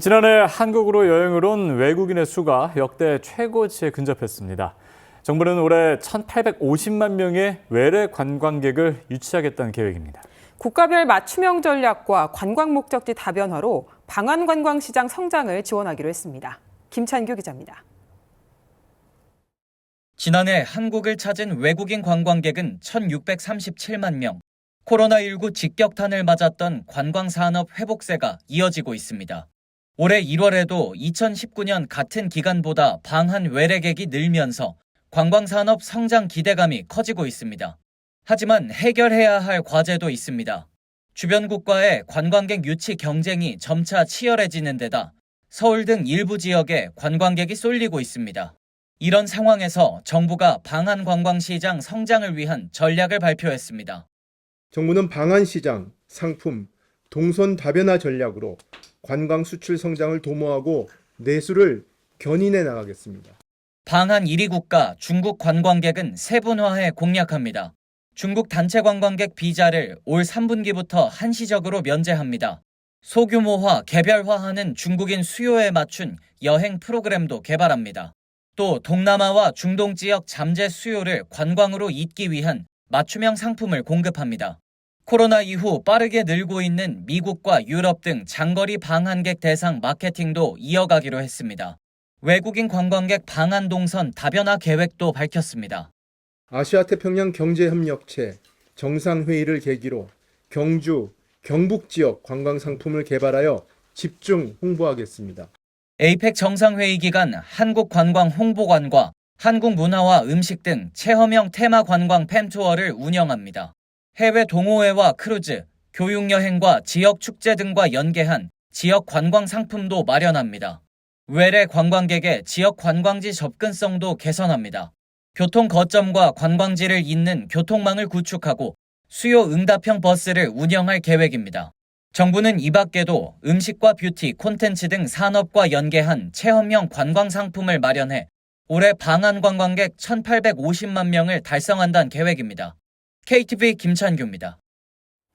지난해 한국으로 여행을 온 외국인의 수가 역대 최고치에 근접했습니다. 정부는 올해 1,850만 명의 외래 관광객을 유치하겠다는 계획입니다. 국가별 맞춤형 전략과 관광 목적지 다변화로 방한 관광 시장 성장을 지원하기로 했습니다. 김찬규 기자입니다. 지난해 한국을 찾은 외국인 관광객은 1,637만 명. 코로나19 직격탄을 맞았던 관광 산업 회복세가 이어지고 있습니다. 올해 1월에도 2019년 같은 기간보다 방한 외래객이 늘면서 관광 산업 성장 기대감이 커지고 있습니다. 하지만 해결해야 할 과제도 있습니다. 주변 국가의 관광객 유치 경쟁이 점차 치열해지는 데다 서울 등 일부 지역에 관광객이 쏠리고 있습니다. 이런 상황에서 정부가 방한 관광 시장 성장을 위한 전략을 발표했습니다. 정부는 방한 시장, 상품, 동선 다변화 전략으로 관광 수출 성장을 도모하고 내수를 견인해 나가겠습니다. 방한 1위 국가 중국 관광객은 세분화해 공략합니다. 중국 단체 관광객 비자를 올 3분기부터 한시적으로 면제합니다. 소규모화, 개별화하는 중국인 수요에 맞춘 여행 프로그램도 개발합니다. 또 동남아와 중동 지역 잠재 수요를 관광으로 잇기 위한 맞춤형 상품을 공급합니다. 코로나 이후 빠르게 늘고 있는 미국과 유럽 등 장거리 방한객 대상 마케팅도 이어가기로 했습니다. 외국인 관광객 방한 동선 다변화 계획도 밝혔습니다. 아시아 태평양 경제협력체 정상회의를 계기로 경주, 경북 지역 관광 상품을 개발하여 집중 홍보하겠습니다. 에이펙 정상회의 기간 한국관광홍보관과 한국문화와 음식 등 체험형 테마 관광 팬투어를 운영합니다. 해외 동호회와 크루즈, 교육여행과 지역 축제 등과 연계한 지역 관광 상품도 마련합니다. 외래 관광객의 지역 관광지 접근성도 개선합니다. 교통 거점과 관광지를 잇는 교통망을 구축하고 수요 응답형 버스를 운영할 계획입니다. 정부는 이 밖에도 음식과 뷰티, 콘텐츠 등 산업과 연계한 체험형 관광 상품을 마련해 올해 방한 관광객 1,850만 명을 달성한다는 계획입니다. KTV 김찬규입니다.